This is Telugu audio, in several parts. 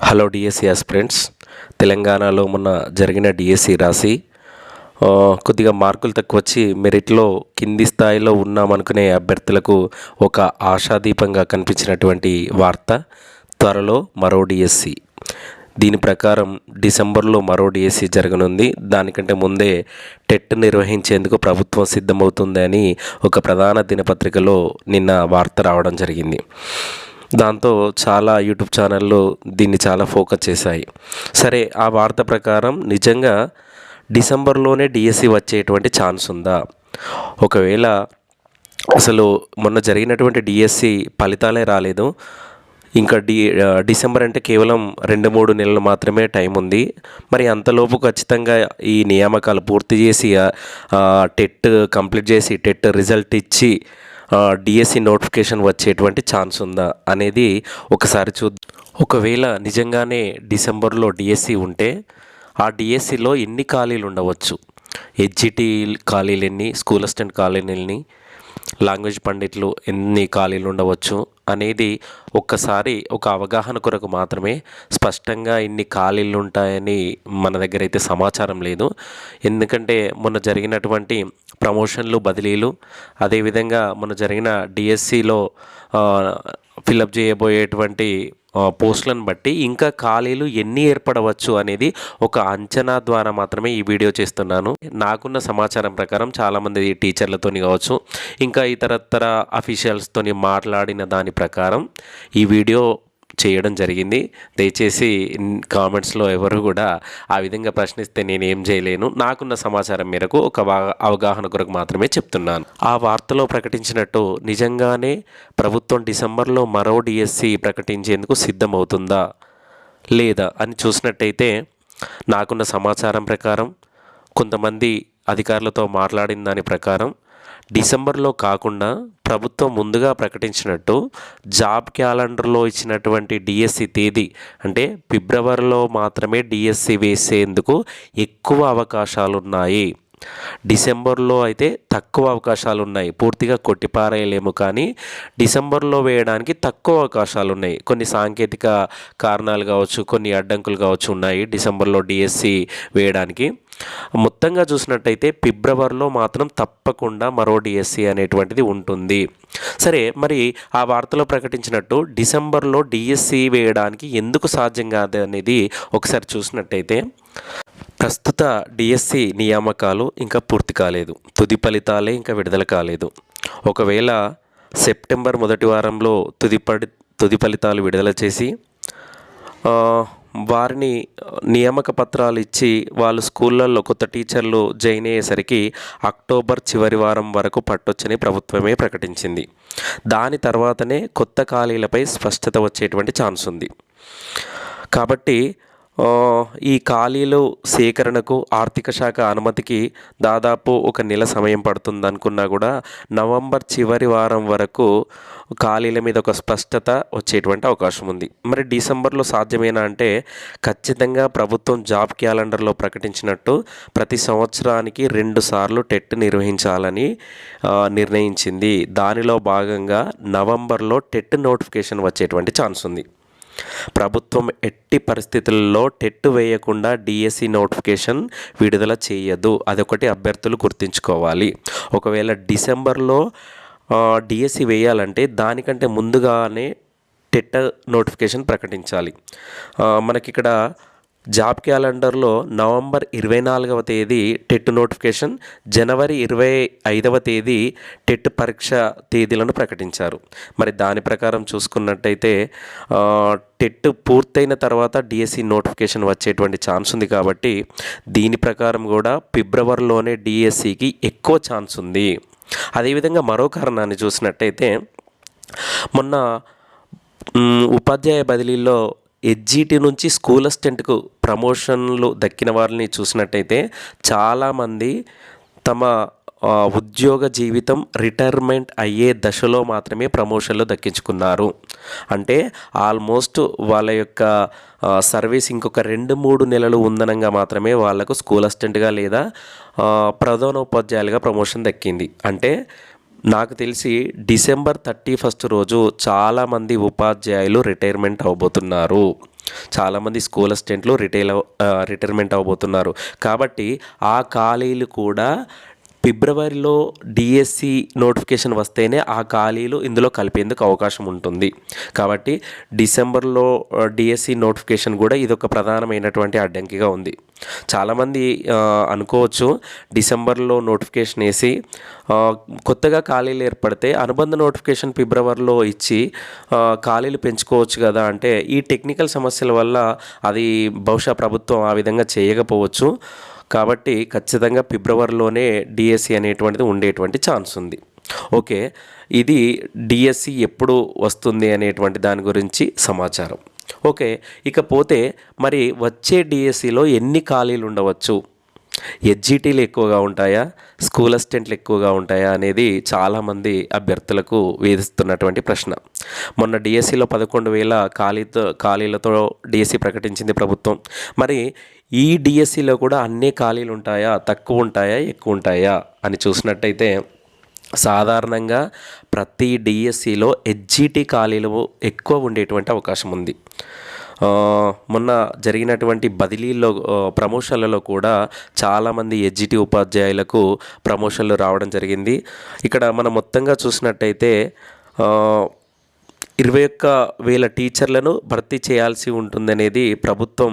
Hello DSC aspirants. తెలంగాణలో మొన్న జరిగిన డిఎస్సి రాసి కొద్దిగా మార్కులు తక్కువ వచ్చి మెరిట్లో కింది స్థాయిలో ఉన్నామనుకునే అభ్యర్థులకు ఒక ఆశాదీపంగా కనిపించినటువంటి వార్త త్వరలో మరో డిఎస్సి. దీని ప్రకారం డిసెంబర్లో మరో డిఎస్సి జరగనుంది. దానికంటే ముందే టెట్ నిర్వహించేందుకు ప్రభుత్వం సిద్ధమవుతుందని ఒక ప్రధాన దినపత్రికలో నిన్న వార్త రావడం జరిగింది. దాంతో చాలా యూట్యూబ్ ఛానళ్ళు దీన్ని చాలా ఫోకస్ చేశాయి. సరే ఆ వార్త ప్రకారం నిజంగా డిసెంబర్లోనే డిఎస్సి వచ్చేటువంటి ఛాన్స్ ఉందా? ఒకవేళ అసలు మొన్న జరిగినటువంటి డిఎస్సి ఫలితాలే రాలేదు. ఇంకా డి డిసెంబర్ అంటే కేవలం రెండు మూడు నెలలు మాత్రమే టైం ఉంది. మరి అంతలోపు ఖచ్చితంగా ఈ నియామకాలు పూర్తి చేసి టెట్ కంప్లీట్ చేసి టెట్ రిజల్ట్ ఇచ్చి డిఎస్సి నోటిఫికేషన్ వచ్చేటువంటి ఛాన్స్ ఉందా అనేది ఒకసారి చూద్దాం. ఒకవేళ నిజంగానే డిసెంబర్లో డిఎస్సి ఉంటే ఆ డిఎస్సిలో ఎన్ని ఖాళీలు ఉండవచ్చు? హెచ్జిటి ఖాళీలు ఎన్ని? స్కూల్ అసిస్టెంట్ ఖాళీలు ఎన్ని? లాంగ్వేజ్ పండిట్లు ఎన్ని ఖాళీలు ఉండవచ్చు అనేది ఒక్కసారి ఒక అవగాహన కొరకు మాత్రమే స్పష్టంగా ఇన్ని ఖాళీలు ఉంటాయని మన దగ్గర అయితే సమాచారం లేదు. ఎందుకంటే మొన్న జరిగినటువంటి ప్రమోషన్లు బదిలీలు అదేవిధంగా మొన్న జరిగిన డిఎస్సిలో ఫిలప్ చేయబోయేటువంటి పోస్టులను బట్టి ఇంకా ఖాళీలు ఎన్ని ఏర్పడవచ్చు అనేది ఒక అంచనా ద్వారా మాత్రమే ఈ వీడియో చేస్తున్నాను. నాకున్న సమాచారం ప్రకారం చాలామంది టీచర్లతోని కావచ్చు ఇంకా ఇతరత్తర అఫీషియల్స్తో మాట్లాడిన దాని ప్రకారం ఈ వీడియో చేయడం జరిగింది. దయచేసి కామెంట్స్లో ఎవరు కూడా ఆ విధంగా ప్రశ్నిస్తే నేను ఏం చేయలేను. నాకున్న సమాచారం మేరకు ఒక వా- అవగాహన కొరకు మాత్రమే చెప్తున్నాను. ఆ వార్తలో ప్రకటించినట్టు నిజంగానే ప్రభుత్వం డిసెంబర్లో మరో డిఎస్సి ప్రకటించేందుకు సిద్ధమవుతుందా? లేదా? అని చూసినట్టయితే నాకున్న సమాచారం ప్రకారం కొంతమంది అధికారులతో మాట్లాడిన దాని ప్రకారం డిసెంబర్లో కాకుండా ప్రభుత్వం ముందుగా ప్రకటించినట్టు జాబ్ క్యాలెండర్లో ఇచ్చినటువంటి డిఎస్సి తేదీ అంటే ఫిబ్రవరిలో మాత్రమే డిఎస్సి వేసేందుకు ఎక్కువ అవకాశాలు ఉన్నాయి డిసెంబర్లో అయితే తక్కువ అవకాశాలు ఉన్నాయి పూర్తిగా కొట్టిపారేయలేము కానీ డిసెంబర్లో వేయడానికి తక్కువ అవకాశాలు ఉన్నాయి కొన్ని సాంకేతిక కారణాలు కావచ్చు కొన్ని అడ్డంకులు కావచ్చు ఉన్నాయి డిసెంబర్లో డిఎస్సి వేయడానికి. మొత్తంగా చూసినట్టయితే ఫిబ్రవరిలో మాత్రం తప్పకుండా మరో డిఎస్సి అనేటువంటిది ఉంటుంది. సరే మరి ఆ వార్తలో ప్రకటించినట్టు డిసెంబర్లో డిఎస్సి వేయడానికి ఎందుకు సాధ్యం కాదు అనేది ఒకసారి చూసినట్టయితే ప్రస్తుత డిఎస్సి నియామకాలు ఇంకా పూర్తి కాలేదు. తుది ఫలితాలే ఇంకా విడుదల కాలేదు. ఒకవేళ సెప్టెంబర్ మొదటి వారంలో తుది పడి తుది ఫలితాలు విడుదల చేసి వారిని నియామక పత్రాలు ఇచ్చి వాళ్ళు స్కూళ్ళల్లో కొత్త టీచర్లు జాయిన్ అయ్యేసరికి అక్టోబర్ చివరి వారం వరకు పట్టొచ్చని ప్రభుత్వమే ప్రకటించింది. దాని తర్వాతనే కొత్త ఖాళీలపై స్పష్టత వచ్చేటువంటి ఛాన్స్ ఉంది. కాబట్టి ఈ ఖాళీలు సేకరణకు ఆర్థిక శాఖ అనుమతికి దాదాపు ఒక నెల సమయం పడుతుంది అనుకున్నా కూడా నవంబర్ చివరి వారం వరకు ఖాళీల మీద ఒక స్పష్టత వచ్చేటువంటి అవకాశం ఉంది. మరి డిసెంబర్లో సాధ్యమేనా అంటే ఖచ్చితంగా ప్రభుత్వం జాబ్ క్యాలెండర్లో ప్రకటించినట్టు ప్రతి సంవత్సరానికి రెండు సార్లు టెట్ నిర్వహించాలని నిర్ణయించింది. దానిలో భాగంగా నవంబర్లో టెట్ నోటిఫికేషన్ వచ్చేటువంటి ఛాన్స్ ఉంది. ప్రభుత్వం ఎట్టి పరిస్థితుల్లో టెట్ వేయకుండా డిఎస్సి నోటిఫికేషన్ విడుదల చేయదు. అదొకటి అభ్యర్థులు గుర్తుంచుకోవాలి. ఒకవేళ డిసెంబర్లో డిఎస్సి వేయాలంటే దానికంటే ముందుగానే టెట్ నోటిఫికేషన్ ప్రకటించాలి. మనకి ఇక్కడ జాబ్ క్యాలెండర్లో నవంబర్ ఇరవై నాలుగవ తేదీ టెట్ నోటిఫికేషన్ జనవరి ఇరవై ఐదవ తేదీ టెట్ పరీక్ష తేదీలను ప్రకటించారు. మరి దాని ప్రకారం చూసుకున్నట్టయితే టెట్ పూర్తయిన తర్వాత డిఎస్సి నోటిఫికేషన్ వచ్చేటువంటి ఛాన్స్ ఉంది కాబట్టి దీని ప్రకారం కూడా ఫిబ్రవరిలోనే డిఎస్సికి ఎక్కువ ఛాన్స్ ఉంది. అదేవిధంగా మరో కారణాన్ని చూసినట్టయితే మొన్న ఉపాధ్యాయ బదిలీలో హెచ్జిటి నుంచి స్కూల్ అసిస్టెంట్కు ప్రమోషన్లు దక్కిన వారిని చూసినట్టయితే చాలామంది తమ ఉద్యోగ జీవితం రిటైర్మెంట్ అయ్యే దశలో మాత్రమే ప్రమోషన్లు దక్కించుకున్నారు. అంటే ఆల్మోస్ట్ వాళ్ళ యొక్క సర్వీస్ ఇంకొక రెండు మూడు నెలలు ఉందనంగా మాత్రమే వాళ్ళకు స్కూల్ అసిస్టెంట్గా లేదా ప్రధానోపాధ్యాయులుగా ప్రమోషన్ దక్కింది. అంటే నాకు తెలిసి డిసెంబర్ థర్టీ ఫస్ట్ రోజు చాలామంది ఉపాధ్యాయులు రిటైర్మెంట్ అవబోతున్నారు. చాలామంది స్కూల్ అసిస్టెంట్లు రిటైల్ రిటైర్మెంట్ అవ్వబోతున్నారు కాబట్టి ఆ ఖాళీలు కూడా ఫిబ్రవరిలో డిఎస్సి నోటిఫికేషన్ వస్తేనే ఆ ఖాళీలు ఇందులో కలిపేందుకు అవకాశం ఉంటుంది. కాబట్టి డిసెంబర్లో డిఎస్సి నోటిఫికేషన్ కూడా ఇది ఒక ప్రధానమైనటువంటి అడ్డంకిగా ఉంది. చాలామంది అనుకోవచ్చు డిసెంబర్లో నోటిఫికేషన్ వేసి కొత్తగా ఖాళీలు ఏర్పడితే అనుబంధ నోటిఫికేషన్ ఫిబ్రవరిలో ఇచ్చి ఖాళీలు పెంచుకోవచ్చు కదా అంటే ఈ టెక్నికల్ సమస్యల వల్ల అది బహుశా ప్రభుత్వం ఆ విధంగా చేయకపోవచ్చు. కాబట్టి ఖచ్చితంగా ఫిబ్రవరిలోనే డిఎస్సి అనేటువంటిది ఉండేటువంటి ఛాన్స్ ఉంది. ఓకే ఇది డిఎస్సి ఎప్పుడు వస్తుంది అనేటువంటి దాని గురించి సమాచారం. ఓకే ఇకపోతే మరి వచ్చే డిఎస్సిలో ఎన్ని ఖాళీలు ఉండవచ్చు? ఎజ్జీటీలు ఎక్కువగా ఉంటాయా? స్కూల్ అసిస్టెంట్లు ఎక్కువగా ఉంటాయా? అనేది చాలామంది అభ్యర్థులకు వేధిస్తున్నటువంటి ప్రశ్న. మొన్న డిఎస్సిలో పదకొండు వేల ఖాళీతో ఖాళీలతో డిఎస్సి ప్రకటించింది ప్రభుత్వం. మరి ఈ డిఎస్సిలో కూడా అన్ని ఖాళీలు ఉంటాయా? తక్కువ ఉంటాయా? ఎక్కువ ఉంటాయా? అని చూసినట్టయితే సాధారణంగా ప్రతి డిఎస్సిలో ఎజ్జీటీ ఖాళీలు ఎక్కువ ఉండేటువంటి అవకాశం ఉంది. మొన్న జరిగినటువంటి బదిలీల్లో ప్రమోషన్లలో కూడా చాలామంది ఎడ్జిటి ఉపాధ్యాయులకు ప్రమోషన్లు రావడం జరిగింది. ఇక్కడ మనం మొత్తంగా చూసినట్టయితే ఇరవై ఒక్క వేల టీచర్లను భర్తీ చేయాల్సి ఉంటుందనేది ప్రభుత్వం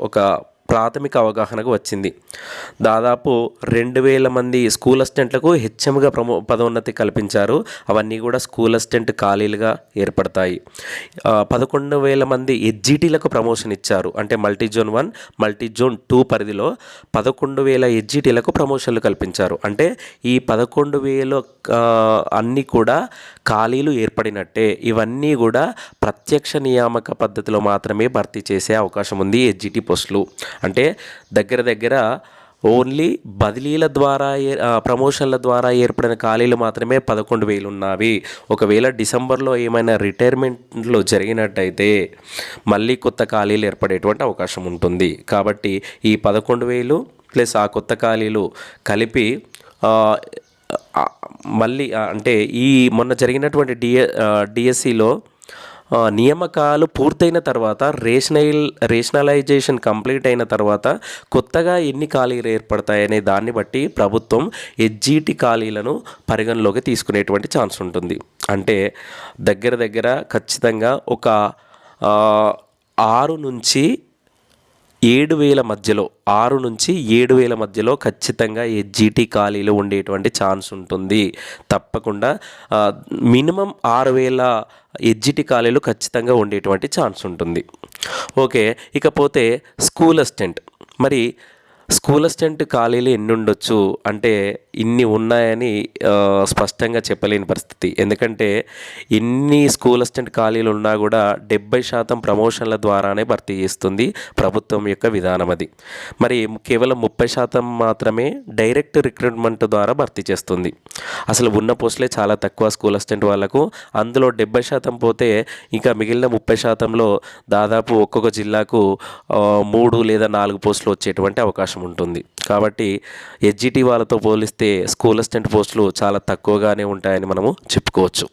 ఒక ప్రాథమిక అవగాహనకు వచ్చింది. దాదాపు రెండు వేల మంది స్కూల్ అసిస్టెంట్లకు హెచ్ఎంగా ప్రమో పదోన్నతి కల్పించారు. అవన్నీ కూడా స్కూల్ అసిస్టెంట్ ఖాళీలుగా ఏర్పడతాయి. పదకొండు వేల మంది హెచ్జిటీలకు ప్రమోషన్ ఇచ్చారు. అంటే multi zone one multi zone two పరిధిలో పదకొండు వేల హెచ్జిటీలకు ప్రమోషన్లు కల్పించారు. అంటే ఈ పదకొండు వేల అన్నీ కూడా ఖాళీలు ఏర్పడినట్టే ఇవన్నీ కూడా ప్రత్యక్ష నియామక పద్ధతిలో మాత్రమే భర్తీ చేసే అవకాశం ఉంది ఎస్జిటి పోస్టులు. అంటే దగ్గర దగ్గర ఓన్లీ బదిలీల ద్వారా ఏ- ప్రమోషన్ల ద్వారా ఏర్పడిన ఖాళీలు మాత్రమే పదకొండు వేలు ఉన్నవి. ఒకవేళ డిసెంబర్లో ఏమైనా రిటైర్మెంట్లు జరిగినట్టయితే మళ్ళీ కొత్త ఖాళీలు ఏర్పడేటువంటి అవకాశం ఉంటుంది. కాబట్టి ఈ పదకొండు వేలు ప్లస్ ఆ కొత్త ఖాళీలు కలిపి మళ్ళీ అంటే ఈ మొన్న జరిగినటువంటి డిఎ డిఎస్సిలో నియామకాలు పూర్తయిన తర్వాత రేషనైల్ రేషనలైజేషన్ కంప్లీట్ అయిన తర్వాత కొత్తగా ఎన్ని ఖాళీలు ఏర్పడతాయనే దాన్ని బట్టి ప్రభుత్వం హెచ్జిటి ఖాళీలను పరిగణలోకి తీసుకునేటువంటి ఛాన్స్ ఉంటుంది. అంటే దగ్గర దగ్గర ఖచ్చితంగా ఒక ఆరు నుంచి ఏడు వేల మధ్యలో ఆరు నుంచి ఏడు వేల మధ్యలో ఖచ్చితంగా హెచ్జిటి ఖాళీలు ఉండేటువంటి ఛాన్స్ ఉంటుంది. తప్పకుండా మినిమం ఆరు వేల ఎజ్జిటి ఖాళీలు ఖచ్చితంగా ఉండేటువంటి ఛాన్స్ ఉంటుంది. ఓకే ఇకపోతే స్కూల్ అసిస్టెంట్. మరి స్కూల్ అసిస్టెంట్ ఖాళీలు ఎన్ని ఉండొచ్చు అంటే ఇన్ని ఉన్నాయని స్పష్టంగా చెప్పలేని పరిస్థితి. ఎందుకంటే ఇన్ని స్కూల్ అసిస్టెంట్ ఖాళీలు ఉన్నా కూడా డెబ్బై శాతం ప్రమోషన్ల ద్వారానే భర్తీ చేస్తుంది ప్రభుత్వం యొక్క విధానం అది. మరి కేవలం ముప్పై శాతం మాత్రమే డైరెక్ట్ రిక్రూట్మెంట్ ద్వారా భర్తీ చేస్తుంది. అసలు ఉన్న పోస్టులే చాలా తక్కువ స్కూల్ అసిస్టెంట్ వాళ్ళకు అందులో డెబ్బై శాతం పోతే ఇంకా మిగిలిన ముప్పై శాతంలో దాదాపు ఒక్కొక్క జిల్లాకు మూడు లేదా నాలుగు పోస్టులు వచ్చేటువంటి అవకాశం ఉంటుంది. కాబట్టి హెచ్జిటి వాళ్ళతో పోలిస్తే స్కూల్ అసిస్టెంట్ పోస్టులు చాలా తక్కువగానే ఉంటాయని మనము చెప్పుకోవచ్చు.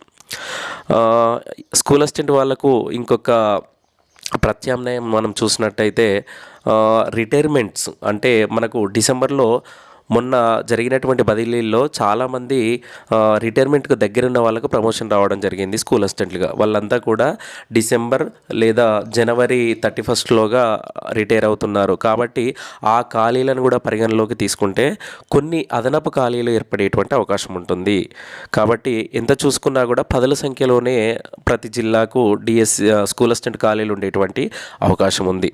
స్కూల్ అసిస్టెంట్ వాళ్ళకు ఇంకొక ప్రత్యామ్నాయం మనం చూసినట్టయితే రిటైర్మెంట్స్ అంటే మనకు డిసెంబర్లో మొన్న జరిగినటువంటి బదిలీల్లో చాలామంది రిటైర్మెంట్కు దగ్గర ఉన్న వాళ్ళకు ప్రమోషన్ రావడం జరిగింది స్కూల్ అసిస్టెంట్లుగా. వాళ్ళంతా కూడా డిసెంబర్ లేదా జనవరి థర్టీ ఫస్ట్లోగా రిటైర్ అవుతున్నారు. కాబట్టి ఆ ఖాళీలను కూడా పరిగణలోకి తీసుకుంటే కొన్ని అదనపు ఖాళీలు ఏర్పడేటువంటి అవకాశం ఉంటుంది. కాబట్టి ఎంత చూసుకున్నా కూడా పదుల సంఖ్యలోనే ప్రతి జిల్లాకు డిఎస్ స్కూల్ అసిస్టెంట్ ఖాళీలు ఉండేటువంటి అవకాశం ఉంది.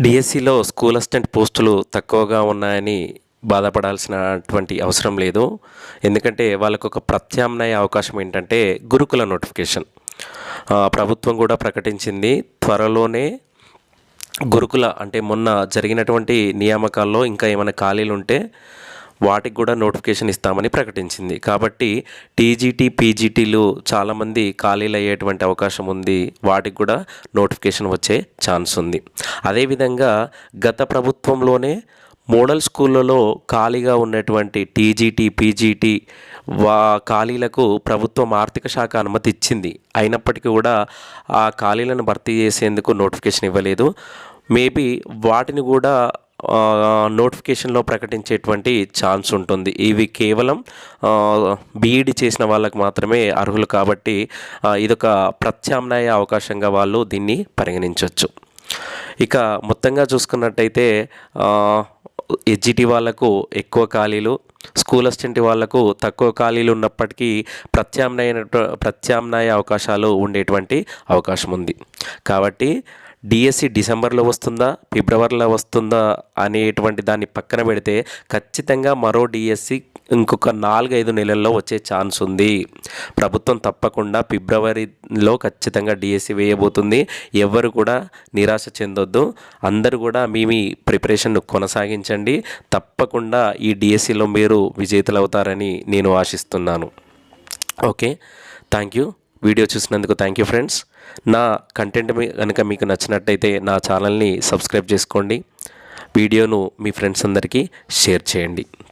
డిఎస్సిలో స్కూల్ అసిస్టెంట్ పోస్టులు తక్కువగా ఉన్నాయని బాధపడాల్సినటువంటి అవసరం లేదు. ఎందుకంటే వాళ్ళకు ఒక ప్రత్యామ్నాయ అవకాశం ఏంటంటే గురుకుల నోటిఫికేషన్. ప్రభుత్వం కూడా ప్రకటించింది త్వరలోనే గురుకుల అంటే మొన్న జరిగినటువంటి నియామకాల్లో ఇంకా ఏమైనా ఖాళీలు ఉంటే వాటికి కూడా నోటిఫికేషన్ ఇస్తామని ప్రకటించింది. కాబట్టి టీజీటీ పీజీటీలు చాలామంది ఖాళీలు అయ్యేటువంటి అవకాశం ఉంది. వాటికి కూడా నోటిఫికేషన్ వచ్చే ఛాన్స్ ఉంది. అదేవిధంగా గత ప్రభుత్వంలోనే మోడల్ స్కూళ్ళలో ఖాళీగా ఉన్నటువంటి టీజీటీ పీజీటీ వా ఖాళీలకు ప్రభుత్వం ఆర్థిక శాఖ అనుమతి ఇచ్చింది అయినప్పటికీ కూడా ఆ ఖాళీలను భర్తీ చేసేందుకు నోటిఫికేషన్ ఇవ్వలేదు. మేబీ వాటిని కూడా నోటిఫికేషన్లో ప్రకటించేటువంటి ఛాన్స్ ఉంటుంది. ఇవి కేవలం బీఈడి చేసిన వాళ్ళకు మాత్రమే అర్హులు కాబట్టి ఇదొక ప్రత్యామ్నాయ అవకాశంగా వాళ్ళు దీన్ని పరిగణించవచ్చు ఇక మొత్తంగా చూసుకున్నట్టయితే ఎజ్జిటి వాళ్ళకు ఎక్కువ ఖాళీలు స్కూల్ అసిస్టెంట్ వాళ్ళకు తక్కువ ఖాళీలు ఉన్నప్పటికీ ప్రత్యామ్నాయ ప్రత్యామ్నాయ అవకాశాలు ఉండేటువంటి అవకాశం ఉంది. కాబట్టి డిఎస్సి డిసెంబర్లో వస్తుందా ఫిబ్రవరిలో వస్తుందా అనేటువంటి దాన్ని పక్కన పెడితే ఖచ్చితంగా మరో డిఎస్సి ఇంకొక నాలుగైదు నెలల్లో వచ్చే ఛాన్స్ ఉంది. ప్రభుత్వం తప్పకుండా ఫిబ్రవరిలో ఖచ్చితంగా డిఎస్సి వేయబోతుంది. ఎవరు కూడా నిరాశ చెందొద్దు. అందరూ కూడా మీ మీ ప్రిపరేషన్ను కొనసాగించండి. తప్పకుండా ఈ డిఎస్సిలో మీరు విజేతలు అవుతారని నేను ఆశిస్తున్నాను. ఓకే? Thank you. వీడియో చూసినందుకు థ్యాంక్ యూ ఫ్రెండ్స్. నా కంటెంట్ కనుక మీకు నచ్చినట్టయితే నా ఛానల్ని సబ్స్క్రైబ్ చేసుకోండి. వీడియోను మీ ఫ్రెండ్స్ అందరికీ షేర్ చేయండి.